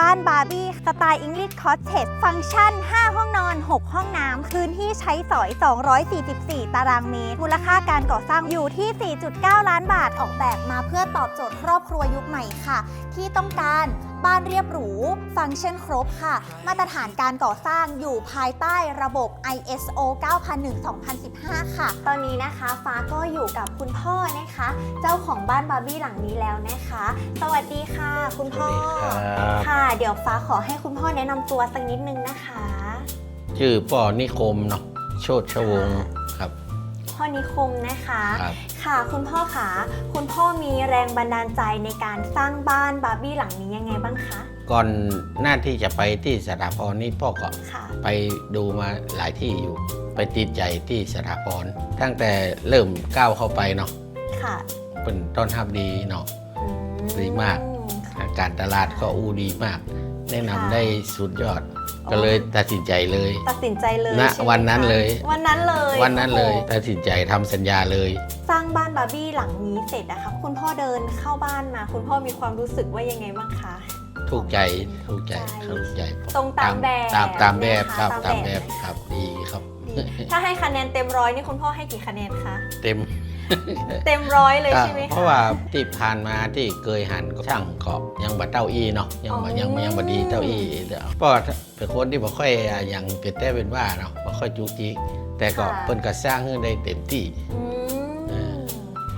บ้านบาร์บี้สไตล์อังกฤษคอสเทจฟังก์ชัน 5 ห้องนอน 6 ห้องน้ำพื้นที่ใช้สอย 244 ตารางเมตร มูลค่าการก่อสร้างอยู่ที่ 4.9 ล้านบาทออกแบบมาเพื่อตอบโจทย์ครอบครัวยุคใหม่ค่ะ ที่ต้องการ บ้านเรียบหรู ฟังก์ชันครบค่ะ มาตรฐานการก่อสร้างอยู่ภายใต้ระบบ ISO 9001-2015 ค่ะ ตอนนี้นะคะฟ้าก็อยู่กับคุณพ่อนะคะ เจ้าของบ้านบาร์บี้หลังนี้แล้วนะคะ สวัสดีค่ะ คุณพ่อ สวัสดีครับ ค่ะ เดี๋ยวฟ้าขอให้คุณพ่อแนะนำตัวสักนิดนึงนะคะ ชื่อป่อนิคมเนาะโชดชวงศ์ครับ พ่อนิคมนะคะ ครับค่ะคุณพ่อคะคุณพ่อมีแรงบันดาลใจในการสร้างบ้านบาร์บี้หลังนี้ยังไงบ้างคะ ก่อนหน้าที่จะไปที่สถาพรนี่พ่อก็ค่ะ ไปดูมาหลายที่อยู่ ไปติดใจที่สถาพรตั้งแต่เริ่มก้าวเข้าไปเนาะค่ะเป็นต้อนรับดีเนาะ อืดีมากการตลาดก็อู้ดีมาก แนะนำได้สุดยอด ก็เลยตัดสินใจเลย ตัดสินใจเลยณใช่ไหมวันนั้นคะเลย วันนั้นเลยวันนั้นเลยโอ้โหตัดสินใจทำสัญญาเลย สร้างบ้านบาร์บี้หลังนี้เสร็จนะคะคุณพ่อเดินเข้าบ้านมา คุณพ่อมีความรู้สึกว่ายังไงบ้างคะ ถูกใจถูกใจถูกใจถูกใจตรงตามแบบตามตามแบบนะคะครับตาตามมแบแบบบครับดีครับ ดีถ้าให้คะแนนเต็มร้อยนี่คุณพ่อให้กี่คะแนนคะ เต็ม เต็มร้อยเลยใช่ไหมคะเพราะว่าที่ผ่านมาที่เคยหันก็ช่างก็ยังบัดเต้าอี้เนาะยังบ่อ๋อยังยังบัดดีเต้าอี้เด้อเพราะว่าเป็นคนที่บ่ค่อยอะอย่างเป็นแต่เป็นว่าเนาะบ่ค่อยจุกจิกแต่ก็เพิ่นก็สร้างให้ได้เต็มที่อืเอม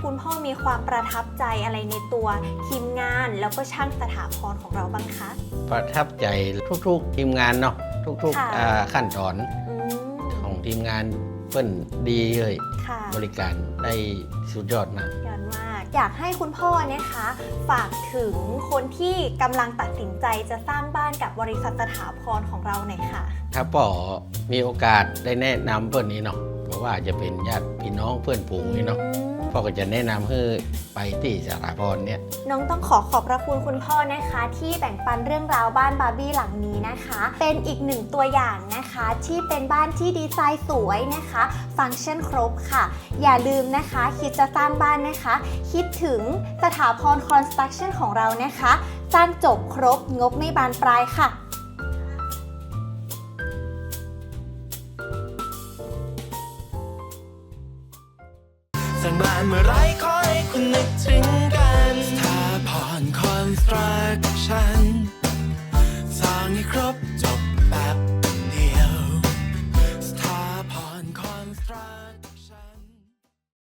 คุณพ่อมีความประทับใจอะไรในตัวทีมงานแล้วก็ช่างสถาพรของเราบ้างคะ ประทับใจทุกๆทีมงานเนาะทุกค่ะๆอ่าขั้นตอนอืมของทีมงานเพิ่นดีเลยค่ะบริการได้สุดยอดมากยอดมาก อยากให้คุณพ่อนะคะ ฝากถึงคนที่กำลังตัดสินใจจะสร้างบ้านกับบริษัทสถาพรของเราหน่อยค่ะ ถ้าป่อมีโอกาสได้แนะนำเพื่อนนี้เนาะเพราะว่าจะเป็นญาติพี่น้องเพื่อนฝูงนี่เนาะอืม พ่อก็จะแนะนำให้ไปที่สถาพรเนี่ย น้องต้องขอขอบพระคุณคุณพ่อนะคะ ที่แบ่งปันเรื่องราวบ้านบาร์บี้หลังนี้นะคะ เป็นอีกหนึ่งตัวอย่างนะคะ ที่เป็นบ้านที่ดีไซน์สวยนะคะ ฟังก์ชันครบค่ะ อย่าลืมนะคะ คิดจะสร้างบ้านนะคะ คิดถึงสถาพรคอนสตรั c ชั่นของเรานะคะ สร้างจบครบงบไม่บานปลายค่ะ ร้างบ้านเมื่อไรคอให้คุณนึกถึงกันสถาพรคอนสตรักชั่น